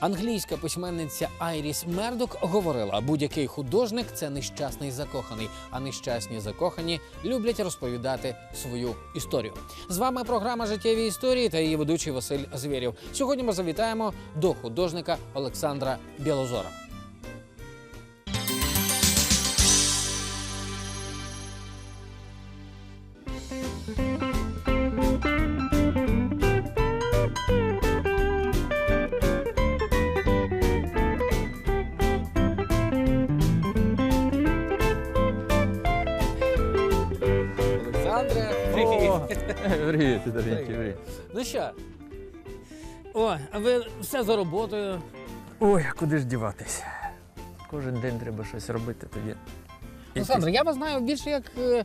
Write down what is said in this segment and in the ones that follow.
Англійська письменниця Айріс Мердок говорила: будь-який художник це нещасний закоханий, а нещасні закохані люблять розповідати свою історію. З вами програма Життєві історії та її ведучий Василь Звєрєв. Сьогодні ми завітаємо до художника Олександра Білозора. Олександре, О, Привіт, дорогенький, привіт. Ну що? О, а ви все за роботою. Ой, а куди ж діватись? Кожен день треба щось робити тоді. Олександр, я вас знаю більше як е,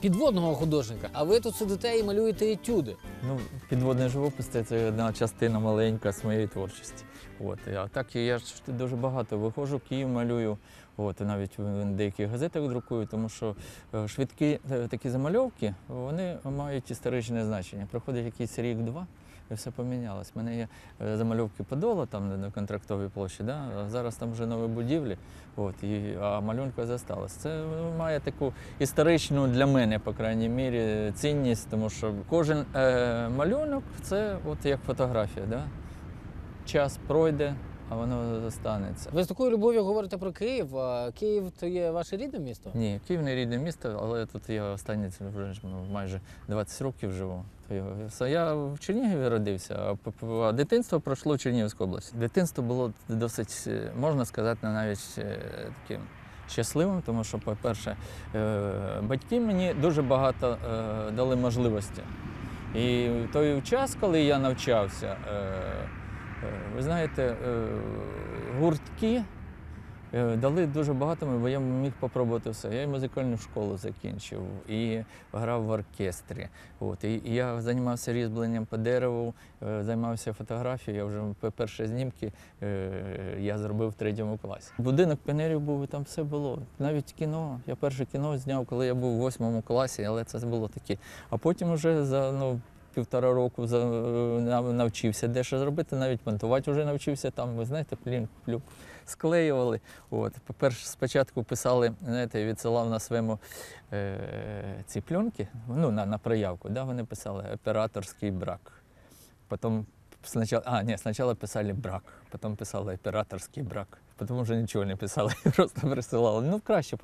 підводного художника, а ви тут сидите і малюєте етюди. Ну, підводний живопис це- це одна частина маленька з моєї творчості. От. А так я ж дуже багато виходжу, Київ малюю. От, навіть в деяких газетах друкую, тому що е, швидкі е, такі замальовки вони мають історичне значення. Проходить якийсь рік-два. І все помінялось. У мене є е, замальовки Подола там на контрактовій площі, да? а зараз там вже нові будівлі, от, і, а малюнка зосталась. Це має таку історичну для мене, по крайній мірі, цінність, тому що кожен е, малюнок це от як фотографія. Да? Час пройде, а воно зостанеться. Ви з такою любов'ю говорите про Київ. А Київ то є ваше рідне місто? Ні, Київ не рідне місто, але тут я останні вже ну, майже 20 років живу. Я- в Чернігові родився, а дитинство пройшло в Чернігівській області. Дитинство було досить, е, можна сказати, навіть е, таким щасливим, тому що, по-перше, е, батьки мені дуже багато дали можливості. І в той час, коли я навчався, ви знаєте, е, гуртки Е, Дали дуже багато, бо я міг попробувати все. Я і музикальну школу закінчив, і грав в оркестрі. От, і, я займався різьбленням по дереву, е, займався фотографією. Я вже перші знімки е, я зробив в третьому класі. Будинок піонерів був, і там все було. Навіть кіно. Я перше кіно зняв, коли я був у восьмому класі, але це було таке. А потім вже за ну, півтора року навчився дещо зробити, навіть монтувати вже навчився там. Ви знаєте, плін, плюк склеювали. От, по-перше, спочатку писали, знаєте, відсилав на своєму е, ці пленки, ну, на, на проявку, да, вони писали операторський брак. Потім спочатку, а, ні, спочатку писали брак, потім писали операторський брак. Потім вже нічого не писали, просто присилали. Ну, краще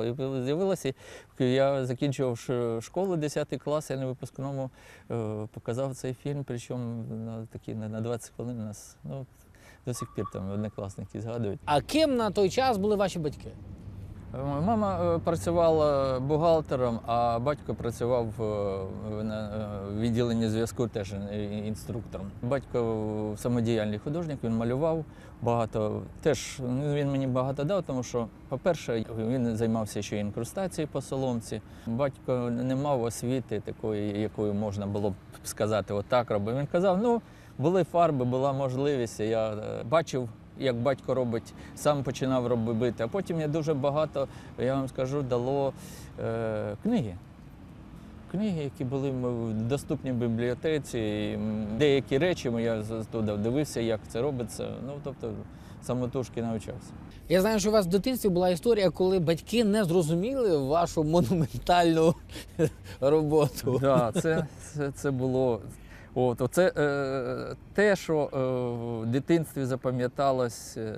з'явилося. Я закінчував школу 10 клас, я на випускному е, показав цей фільм, причому на, такі, на 20 хвилин нас. Ну, до сих пір там однокласники згадують. А ким на той час були ваші батьки? Мама е, працювала бухгалтером, а батько працював е, е, відділенні зв'язку теж інструктором. Батько самодіяльний художник, він малював багато. Теж ну, він мені багато дав, тому що, по-перше, він займався ще інкрустацією по соломці. Батько не мав освіти такої, якою можна було б сказати, отак робив. Він казав, ну були фарби, була можливість. Я бачив як батько робить, сам починав робити. А потім я дуже багато, я вам скажу, дало е, книги. Книги, які були доступні в бібліотеці. І, деякі речі я туди дивився, як це робиться. Ну, тобто, самотужки навчався. Я знаю, що у вас в дитинстві була історія, коли батьки не зрозуміли вашу монументальну роботу. Да, це, це, це було. От, оце е, те, що е, в дитинстві запам'яталось е,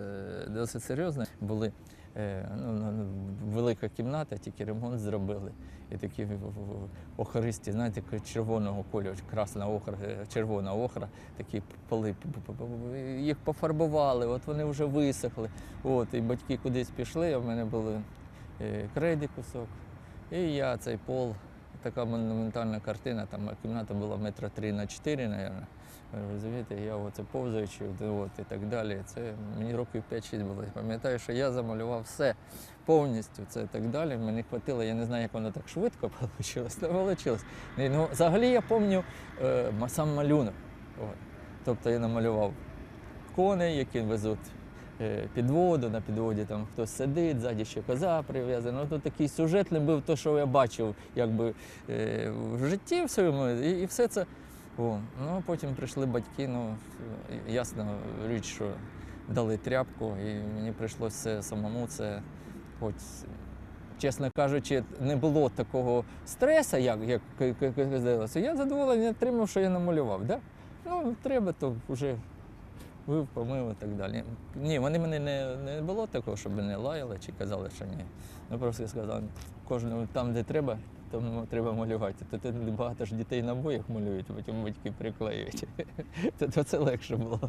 досить серйозно. Були е, ну, ну, велика кімната, тільки ремонт зробили. І такі охористі, знаєте, червоного кольору, красна охра, е, червона охра, такі поли. Їх пофарбували, от вони вже висохли. От, і батьки кудись пішли, а в мене були е, крейди кусок. І я цей пол така монументальна картина, там кімната була метра три на 4, мабуть. Розумієте, я оце повзаючи, от, і так далі. Це мені років 5-6 було. Пам'ятаю, що я замалював все повністю, це так далі. Мені хватило, я не знаю, як воно так швидко вийшло, але вийшло. Ну, взагалі я пам'ятаю е, сам малюнок. От. Тобто я намалював коней, які везуть е, під воду, на підводі там хтось сидить, ззаді ще коза прив'язана. Ну, то такий сюжет не був, то, що я бачив якби, е, в житті в своєму, і, і все це. О, ну, потім прийшли батьки, ну, ясно річ, що дали тряпку, і мені прийшлося самому це, хоч, чесно кажучи, не було такого стресу, як, як, як, як здалося. Я задоволення отримав, що я намалював. Да? Ну, треба, то вже вив, помив і так далі. Ні, вони мене не, не було такого, щоб не лаяли чи казали, що ні. Ну просто сказали, кожному там, де треба, там треба малювати. То, то багато ж дітей на боях малюють, потім батьки приклеюють. То це легше було.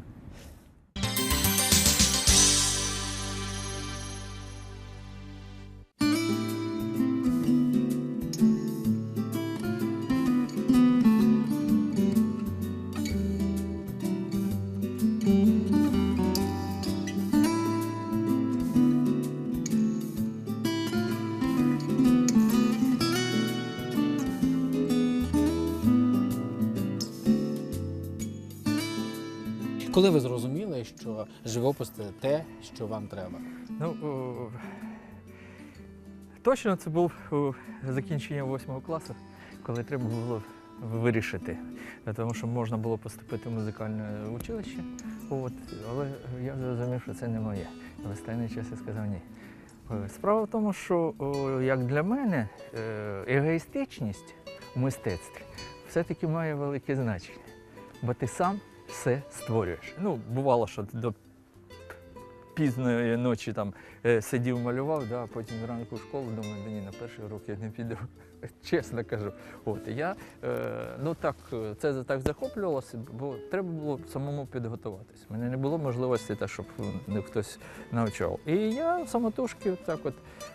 Коли ви зрозуміли, що живопис це те, що вам треба? Ну, точно це був закінчення восьмого класу, коли треба було вирішити. Тому що можна було поступити в музикальне училище, от, але я зрозумів, що це не моє. В останній час я сказав ні. Е, Справа в тому, що як для мене е, егоїстичність в мистецтві все-таки має велике значення, бо ти сам все створюєш. Ну, бувало, що до пізної ночі там е, сидів, малював, да, потім зранку в школу думаю, да ні, на перший урок я не піду. Чесно кажу. От я е, ну так е, це так захоплювалося, бо треба було самому підготуватись. У мене не було можливості, так, щоб не хтось навчав. І я самотужки так от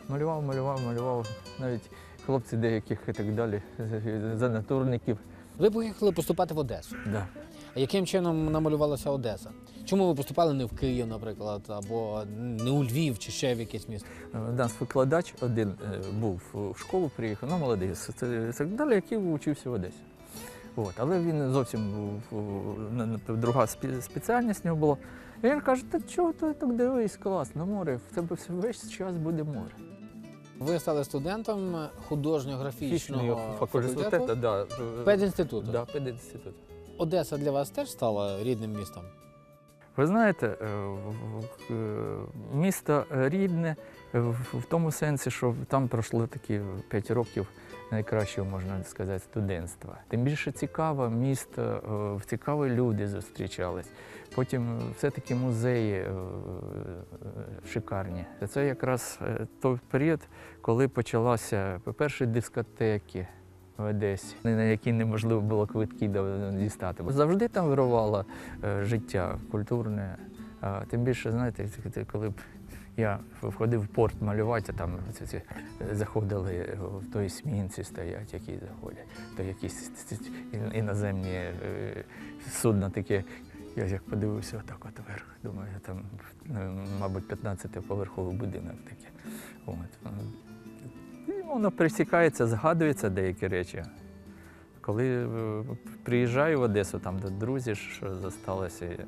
малював, малював, малював. Навіть хлопці деяких і так далі, за натурників. Ви поїхали поступати в Одесу. Да. А яким чином намалювалася Одеса? Чому ви поступали не в Київ, наприклад, або не у Львів чи ще в якесь місто? У нас викладач один е, був в школу, приїхав, ну молодий, так далі, який вчився в Одесі. От, але він зовсім був на- друга спеціальність в нього була. І він каже, та чого ти так дивись, клас, на море, в тебе весь час буде море. Ви стали студентом художньо-графічного факультету да, педінституту. да, педінститут. Одеса для вас теж стала рідним містом? Ви знаєте, е, е, місто рідне в тому сенсі, що там пройшло такі 5 років найкращого, можна сказати, студентства. Тим більше цікаве місто, е, цікаві люди зустрічались. Потім все-таки музеї шикарні. Це якраз той період, коли почалася, по-перше, дискотеки в Одесі, на які неможливо було квитки дістати. Завжди там вирувало е, життя культурне. Тим більше, знаєте, коли б я входив в порт малювати, а там ці, ці, заходили в той смінці стоять, які заходять, то якісь іноземні е, судна таке. Я як подивився отак от вверх, думаю, там, ну, мабуть, 15-поверховий будинок таке. От. І воно присікається, згадується деякі речі. Коли е, приїжджаю в Одесу, там до друзів, що зосталося, е,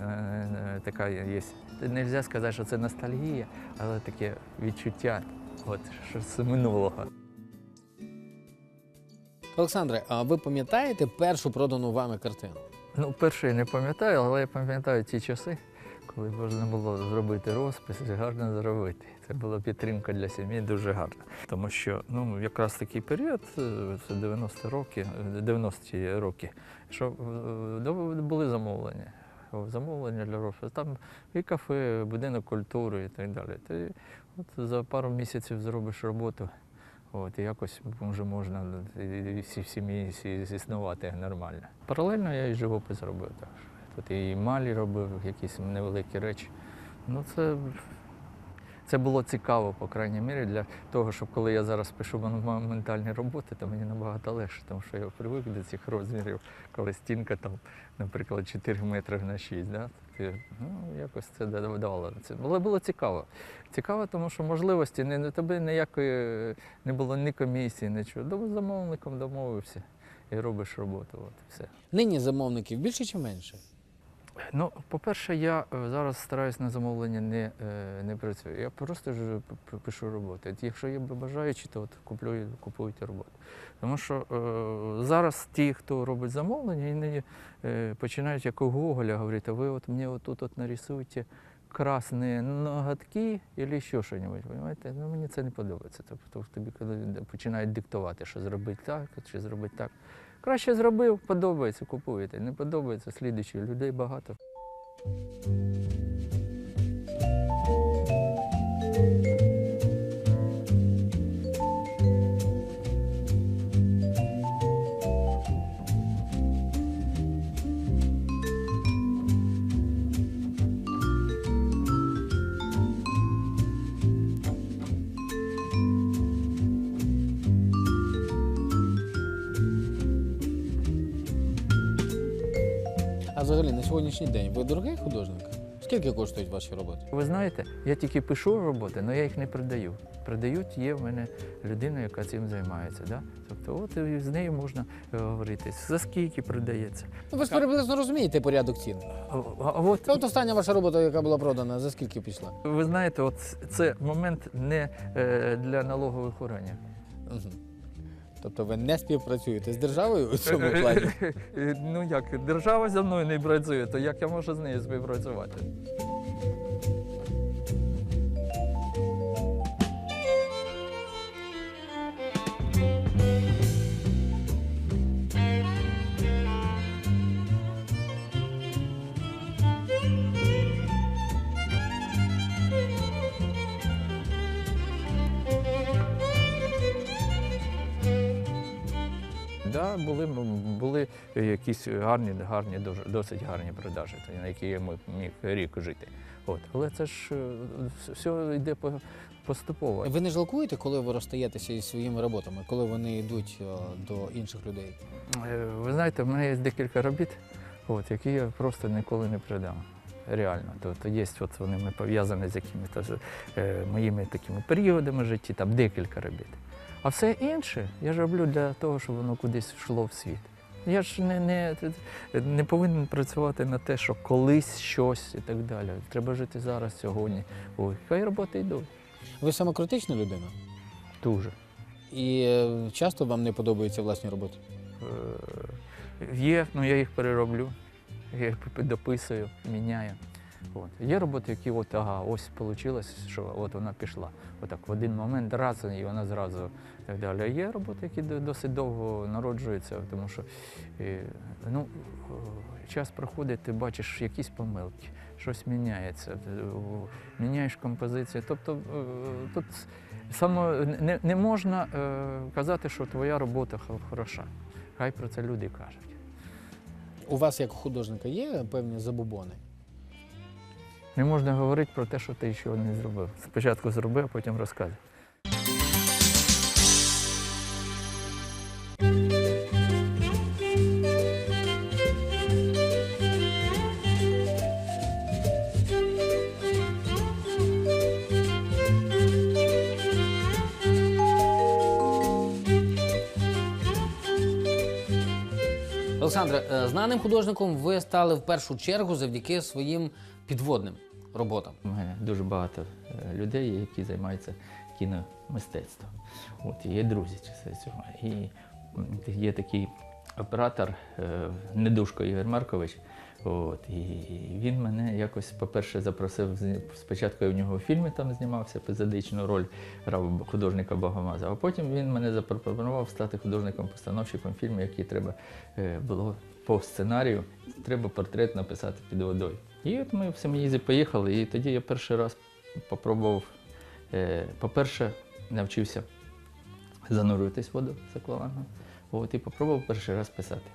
е, така є. Не можна сказати, що це ностальгія, але таке відчуття, от, що з минулого. Олександре, а ви пам'ятаєте першу продану вами картину? Ну, перше я не пам'ятаю, але я пам'ятаю ті часи, коли можна було зробити розпис гарно зробити. Це була підтримка для сім'ї дуже гарна. Тому що ну, якраз такий період, е, це 90 роки, е, 90-ті роки, що е, були замовлення. Замовлення для розпису. Там і кафе, і будинок культури і так далі. Ти от за пару місяців зробиш роботу. От, і якось вже можна всі в сім'ї сі- існувати нормально. Паралельно я і живопис робив так. Тут і малі робив, якісь невеликі речі. Ну, це, це було цікаво, по крайній мірі, для того, щоб коли я зараз пишу монументальні роботи, то мені набагато легше, тому що я привик до цих розмірів, коли стінка там, наприклад, 4 метри на 6. Да? Ну, якось це давало. Це було, було цікаво. Цікаво, тому що можливості не, не тобі ніякої не було ні комісії, нічого. Замовником домовився і робиш роботу. От, все. Нині замовників більше чи менше? Ну, по-перше, я е, зараз стараюсь на замовлення не, е, не працюю. Я просто ж п- пишу роботи. От Якщо є бажаючі, то от куплю, купують роботу. Тому що е, зараз ті, хто робить замовлення, вони е, починають як у Гоголя говорити, ви от мені отут от нарисуйте красні ноготки або ще щось. Понимаєте? Ну, мені це не подобається. Тобто тобі починають диктувати, що зробити так, чи зробити так. Краще зробив, подобається, купуєте. Не подобається, слідуючи. Людей багато. Сьогоднішній день ви дорогий художник? Скільки коштують ваші роботи? Ви знаєте, я тільки пишу роботи, але я їх не продаю. Продають є в мене людина, яка цим займається. Да? Тобто, от з нею можна е, говорити, за скільки продається. Ну, ви ж приблизно розумієте порядок цін. А, а от Та от остання ваша робота, яка була продана, за скільки пішла? ви знаєте, от це момент не е, для налогових органів. Угу. Тобто ви не співпрацюєте з державою у цьому плані? Ну як, держава зі мною не працює, то як я можу з нею співпрацювати? Да, були, були якісь гарні, гарні, досить гарні продажі, на які я міг, рік жити. От. Але це ж е, все йде по- поступово. Ви не жалкуєте, коли ви розстаєтеся із своїми роботами, коли вони йдуть е, до інших людей? Е, Ви знаєте, в мене є декілька робіт, от, які я просто ніколи не продам. Реально, тобто є, от вони пов'язані з якимись ж, е, моїми такими періодами в житті, там декілька робіт. А все інше я ж роблю для того, щоб воно кудись йшло в світ. Я ж не, не, не повинен працювати на те, що колись щось і так далі. Треба жити зараз, сьогодні. Ой, хай роботи йдуть. Ви самокритична людина? Дуже. І е, часто вам не подобаються власні роботи? Е, Є, ну я їх перероблю, я їх дописую, міняю. От. Є роботи, які от, ага, ось вийшло, що от вона пішла. Отак в один момент раз і вона зразу так далі. А є роботи, які досить довго народжуються, тому що е, ну, е, час проходить, ти бачиш якісь помилки, щось міняється, міняєш композицію. Тобто е, тут само не, не можна е, казати, що твоя робота хороша. Хай про це люди кажуть. У вас, як художника, є певні забубони? Не можна говорити про те, що ти ще не зробив. Спочатку зроби, а потім розказуй. Олександре, е, знаним художником ви стали в першу чергу завдяки своїм підводним У мене дуже багато е, людей, які займаються кіномистецтвом. От, є друзі цього. І є такий оператор е, Недушко Ігор Маркович. От, і він мене якось, по-перше, запросив. Спочатку я в нього в фільмі там знімався, епізодичну роль грав художника Богомаза, а потім він мене запропонував стати художником-постановщиком фільму, який треба е, було по сценарію. Треба портрет написати під водою. І от ми в Семіїзі поїхали, і тоді я перший раз попробував, е, по-перше, навчився занурюватись в воду з аквалангом. От, і попробував перший раз писати.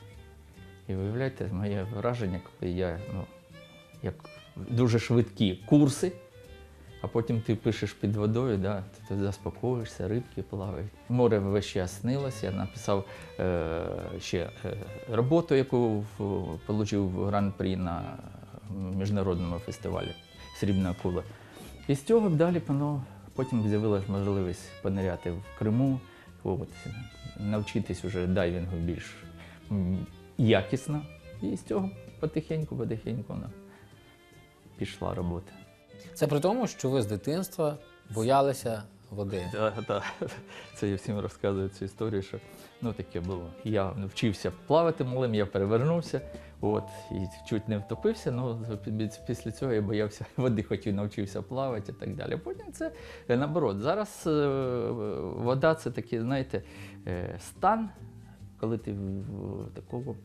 І виявляєте, моє враження, коли я ну, як дуже швидкі курси, а потім ти пишеш під водою, да, ти, заспокоїшся, рибки плавають. Море весь час снилось. Я написав е, ще е, роботу, яку отримав гран-прі на міжнародному фестивалі Срібна кула. І з цього далі воно потім з'явилася можливість пониряти в Криму, от, навчитись уже дайвінгу більш якісно. І з цього потихеньку, потихеньку вона пішла робота. Це при тому, що ви з дитинства боялися води. Да, да. Це я всім розказую цю історію, що ну таке було. Я вчився плавати малим, я перевернувся, от, і чуть не втопився. Ну після цього я боявся води, хоч і навчився плавати і так далі. Потім це е, наоборот. Зараз е, вода це такий, знаєте, е, стан, коли ти в, такого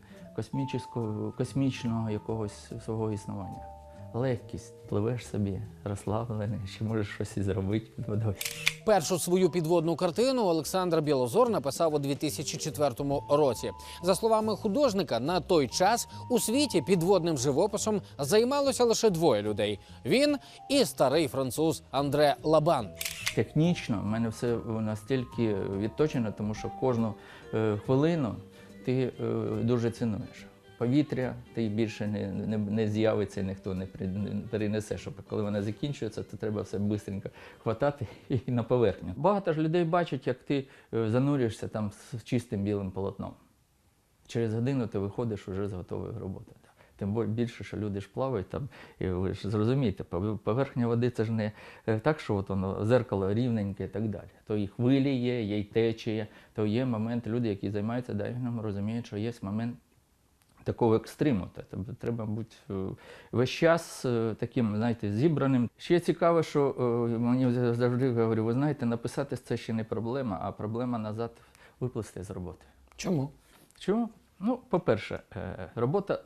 космічного якогось свого існування. Легкість, пливеш собі, розслаблений, ще можеш щось і зробити під водою. Першу свою підводну картину Олександр Білозор написав у 2004 році. За словами художника, на той час у світі підводним живописом займалося лише двоє людей: він і старий француз Андре Лабан. Технічно в мене все настільки відточено, тому що кожну е, хвилину ти е, дуже цінуєш. Повітря ти більше не, не, не з'явиться, ніхто не перенесе. Щоб коли вона закінчується, то треба все швидко хватати і на поверхню. Багато ж людей бачать, як ти е, занурюєшся там з чистим білим полотном. Через годину ти виходиш вже з готовою роботою. Тим більше, що люди ж плавають там, і ви ж зрозумієте, поверхня води це ж не е, так, що от воно зеркало рівненьке і так далі. То і хвилі є, є й течія, то є момент, люди, які займаються дайвінгом, розуміють, що є момент такого екстриму. Тобто треба бути е, весь час е, таким, знаєте, зібраним. Ще цікаво, що е, мені завжди говорю, ви знаєте, написати це ще не проблема, а проблема назад виплисти з роботи. Чому? Чому? Ну, по-перше, робота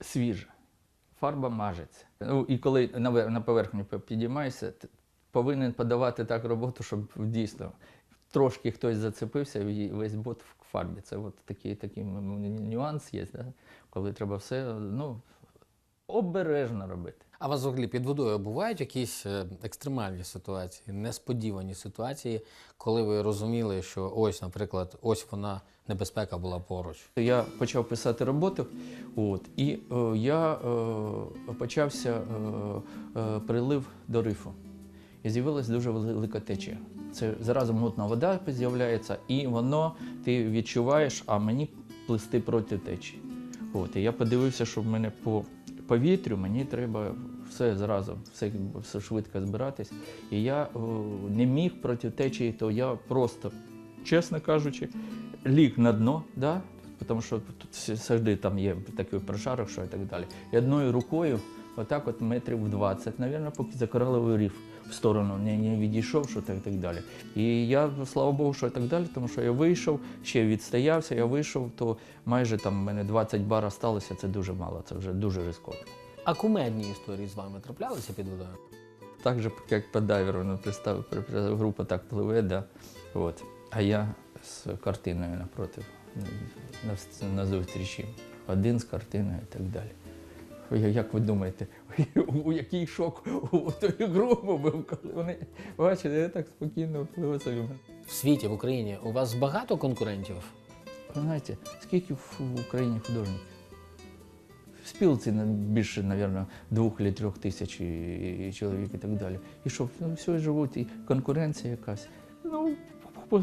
свіжа, фарба мажеться. Ну, і коли на, поверхню підіймаєшся, повинен подавати так роботу, щоб дійсно трошки хтось зацепився і весь бот в фарбі. Це от такий, такий нюанс є, да? коли треба все ну, обережно робити. А у вас взагалі під водою бувають якісь е, екстремальні ситуації, несподівані ситуації, коли ви розуміли, що ось, наприклад, ось вона небезпека була поруч. Я почав писати роботу, от, і е, я е, почався е, е, прилив до рифу. І з'явилась дуже велика течія. Це зразу мутна вода з'являється, і воно ти відчуваєш, а мені плисти проти течії. От, і я подивився, що в мене по повітрю мені треба все зразу, все, все швидко збиратись. І я о, не міг проти течії, то я просто, чесно кажучи, ліг на дно, да? тому що тут завжди там є такий прошарок, що і так далі. І одною рукою, отак от метрів 20, навірно, поки за кораловий ріф в сторону не, не відійшов, що так, так далі. І я, слава Богу, що так далі, тому що я вийшов, ще відстоявся, я вийшов, то майже там в мене 20 бар осталося, це дуже мало, це вже дуже ризиково. А кумедні історії з вами траплялися під водою? Так же, як по дайверу, ну, представ, група так пливе, да. От. А я з картиною напротив, на, на зустрічі. Один з картиною і так далі. Як ви думаєте, у який шок у тої групи був, коли вони бачите, я так спокійно собі. В світі, в Україні, у вас багато конкурентів? Ви знаєте, скільки в Україні художників? В спілці більше, мабуть, двох чи трьох тисяч і чоловік і так далі. І що, ну, все живуть, і конкуренція якась. Ну,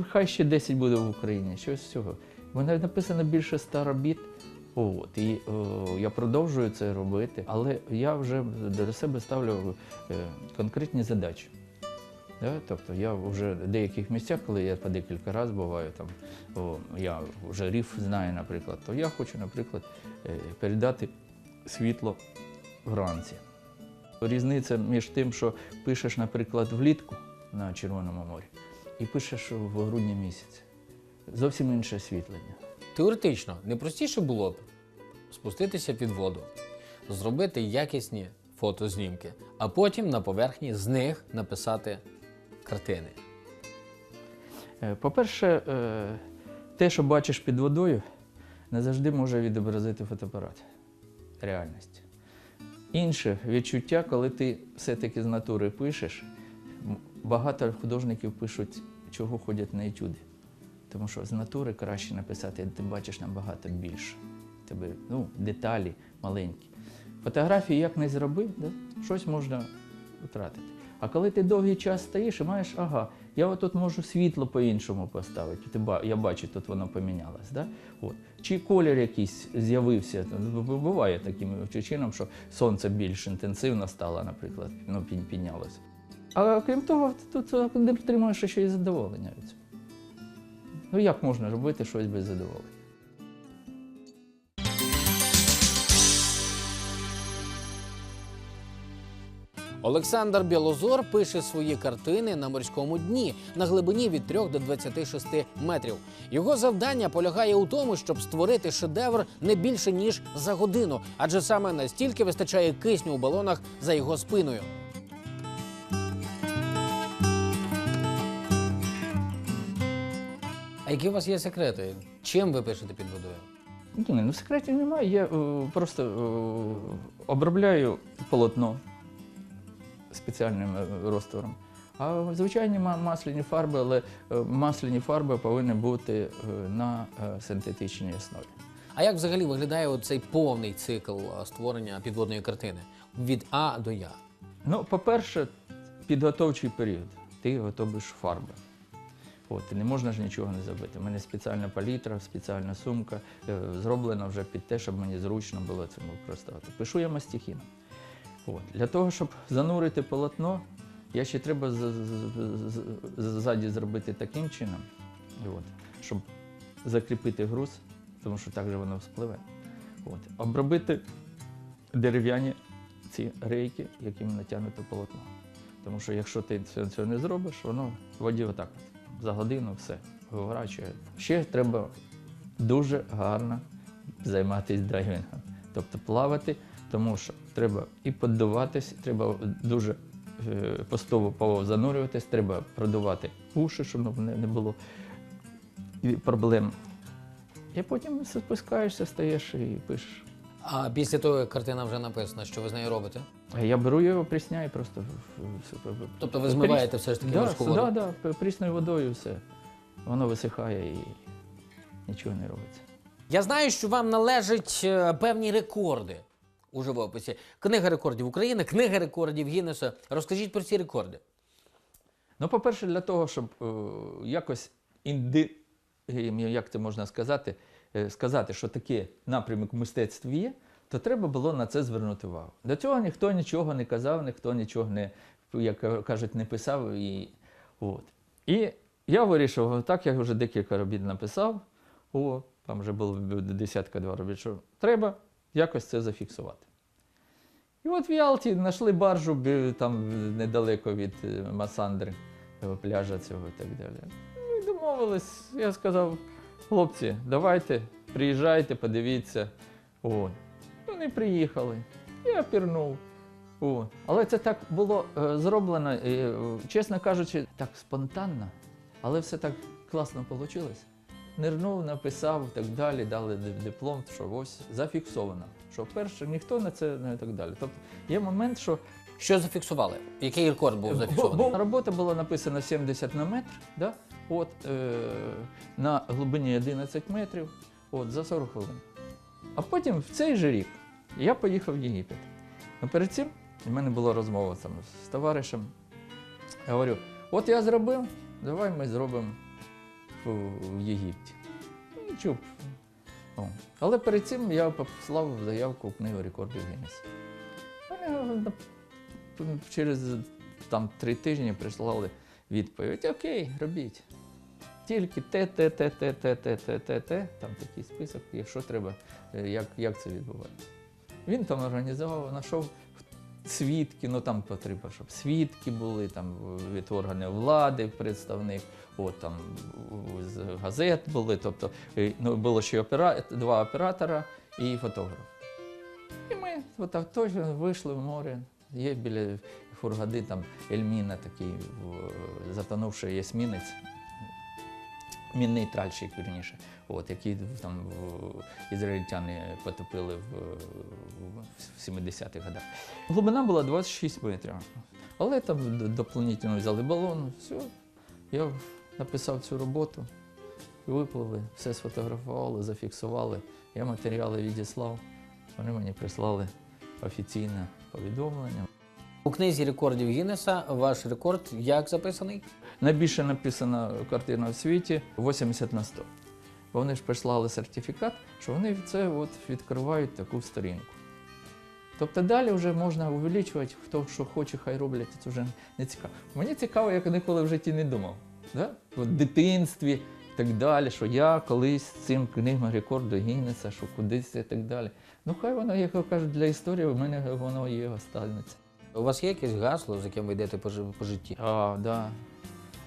хай ще 10 буде в Україні, щось з цього. Вона написано більше 100 робіт. От, і о, я продовжую це робити, але я вже до себе ставлю е, конкретні задачі. Да? Тобто я вже в деяких місцях, коли я по декілька разів буваю, там, о, я вже ріф знаю, наприклад, то я хочу, наприклад, е, передати світло вранці. Різниця між тим, що пишеш, наприклад, влітку на Червоному морі, і пишеш в грудні місяці. Зовсім інше освітлення. Теоретично, не простіше було б спуститися під воду, зробити якісні фотознімки, а потім на поверхні з них написати картини. Е, По-перше, е, те, що бачиш під водою, не завжди може відобразити фотоапарат реальність. Інше відчуття, коли ти все-таки з натури пишеш, багато художників пишуть, чого ходять на етюди. Тому що з натури краще написати, ти бачиш набагато більше. Тебе, ну, деталі маленькі. Фотографії як не зробив, да? щось можна втратити. А коли ти довгий час стоїш і маєш, ага, я отут можу світло по-іншому поставити. Ти, я бачу, тут воно помінялось. Да? От. Чи колір якийсь з'явився. Ну, Буває таким чином, що сонце більш інтенсивно стало, наприклад, ну, під- піднялося. А крім того, тут ти отримуєш ще й задоволення від цього. Ну як можна робити щось без задоволення? Олександр Білозор пише свої картини на морському дні на глибині від 3 до 26 метрів. Його завдання полягає у тому, щоб створити шедевр не більше ніж за годину, адже саме настільки вистачає кисню у балонах за його спиною. Які у вас є секрети? Чим ви пишете під водою? Ні, ну секретів немає. Я е, просто е, обробляю полотно спеціальним е, розтвором. А звичайні ма- масляні фарби, але е, масляні фарби повинні бути е, на е, синтетичній основі. А як взагалі виглядає цей повний цикл а, створення підводної картини від А до Я? Ну, по-перше, підготовчий період. Ти готуєш фарби. От, не можна ж нічого не забити. У мене спеціальна палітра, спеціальна сумка, е, зроблена вже під те, щоб мені зручно було це використовувати. Пишу я мастихін. От. Для того, щоб занурити полотно, я ще треба ззаді зробити таким чином, от, щоб закріпити груз, тому що так же воно вспливе. От. Обробити дерев'яні ці рейки, яким натягнуто полотно. Тому що якщо ти цього не зробиш, воно в воді отак от, за годину все виворачує. Ще треба дуже гарно займатися дайвінгом. Тобто плавати, тому що треба і поддуватись, треба дуже е, поступово занурюватись, треба продувати уші, щоб не було проблем. І потім спускаєшся, стаєш і пишеш. А після того, як картина вже написана, що ви з нею робите? Я беру його, прісняю просто. в- в- в- в- Тобто ви змиваєте все ж таки да, морську воду? Да, да, п- прісною водою все. Воно висихає і нічого не робиться. Я знаю, що вам належать е, певні рекорди у живописі. Книга рекордів України, книга рекордів Гіннеса. Розкажіть про ці рекорди. Ну, по-перше, для того, щоб е, якось інди, як це можна сказати, сказати, що такий напрямок в мистецтві є, то треба було на це звернути увагу. До цього ніхто нічого не казав, ніхто нічого не, як кажуть, не писав. І, от. і я вирішив, так я вже декілька робіт написав, о, там вже було десятка два робіт, що треба якось це зафіксувати. І от в Ялті знайшли баржу там недалеко від е, Масандри, е, пляжа цього і так далі. Ну і домовились. Я сказав, хлопці, давайте, приїжджайте, подивіться. О. Вони приїхали. Я пірнув. О. Але це так було е, зроблено, е, е, чесно кажучи, так спонтанно, але все так класно вийшло. Нирнув, написав і так далі, дали диплом, що ось зафіксовано. Що перше ніхто на це не так далі. Тобто є момент, що Що зафіксували? Який рекорд був зафіксований? Бо, бо робота була написана 70 на метр, да? От, е, на глибині 11 метрів от, за 40 хвилин. А потім в цей же рік я поїхав в Єгипет. Ну, перед цим в мене була розмова там, з товаришем. Я говорю, от я зробив, давай ми зробимо в, Єгипті. Ну, Нічого. О. Але перед цим я послав заявку в книгу рекордів Гіннеса. Через там три тижні прислали відповідь: Окей, робіть. Тільки те, те, те, те, те, те, те, те, те, там такий список, якщо треба, е, як, як це відбувається. Він там організував, знайшов свідки, ну там потрібно, щоб свідки були, там від органів влади представник, от там з газет були, тобто ну, було ще опера... два оператора і фотограф. І ми отак точно вийшли в море. Є біля Фургади там Ельміна, такий затонувший есмінець, мінний тральщик, вірніше, от, який там ізраїльтяни потопили в, в 70-х годах. Глибина була 26 метрів. Але там доповнительно взяли балон, все. Я написав цю роботу, випливли, все сфотографували, зафіксували. Я матеріали відіслав. Вони мені прислали офіційне повідомлення. У книзі рекордів Гіннеса ваш рекорд як записаний? Найбільше написана картина в світі 80 на 100. Бо Вони ж прислали сертифікат, що вони це от відкривають таку сторінку. Тобто далі вже можна увеличувати, хто що хоче, хай роблять, це вже не цікаво. Мені цікаво, як ніколи в житті не думав. Да? В дитинстві і так далі, що я колись цим книгом рекорду Гіннеса, що кудись і так далі. Ну хай воно, як кажуть, для історії, в мене воно є, останеться. У вас є якесь гасло, з яким ви йдете по, по житті? А, да.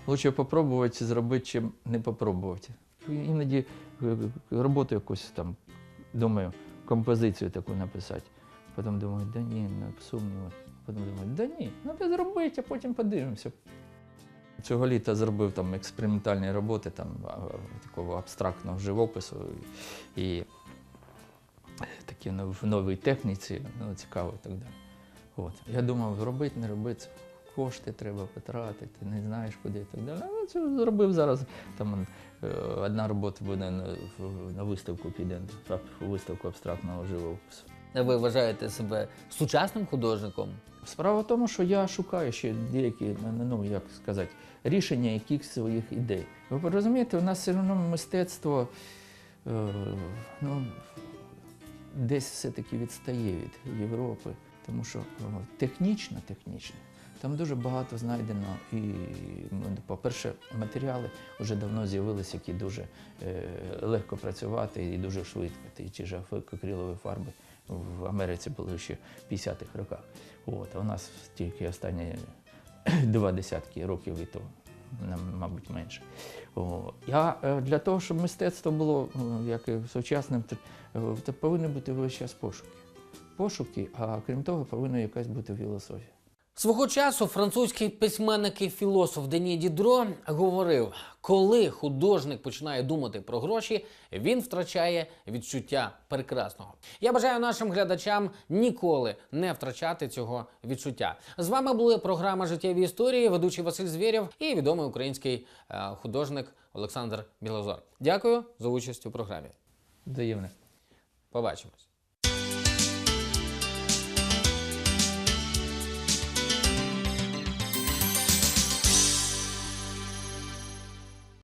Лучше попробувати зробити, чим не попробувати. Іноді е, роботу якусь там, думаю, композицію таку написати. Потім думаю, да ні, ну, сумнівно. Потім думаю, да ні, треба зробити, а потім подивимося. Цього літа зробив там експериментальні роботи, там, такого абстрактного живопису і такі ну, в новій техніці, ну, цікаво і так далі. От. Я думав, робити, не робити, кошти треба потратити, не знаєш куди і так далі. Але це зробив зараз. Там е, одна робота буде на, на виставку піде, виставку абстрактного живопису. Ви вважаєте себе сучасним художником? Справа в тому, що я шукаю ще деякі, ну, ну як сказати, рішення якихось своїх ідей. Ви розумієте, у нас все одно мистецтво е, ну, десь все-таки відстає від Європи, тому що е, технічно, технічно, там дуже багато знайдено і, ну, по-перше, матеріали вже давно з'явилися, які дуже е, легко працювати і дуже швидко. Ті ж акрилові фарби в Америці були ще в 50-х роках. От, а у нас тільки останні два десятки років і то, мабуть, менше. О, я е, для того, щоб мистецтво було як і сучасним, е, то повинні бути весь час пошуки. Пошуки, а крім того, повинна якась бути філософія. Свого часу французький письменник і філософ Дені Дідро говорив: коли художник починає думати про гроші, він втрачає відчуття прекрасного. Я бажаю нашим глядачам ніколи не втрачати цього відчуття. З вами була програма Життєві історії, ведучий Василь Звєрєв і відомий український е, художник Олександр Білозор. Дякую за участь у програмі. Взаємне. Побачимось.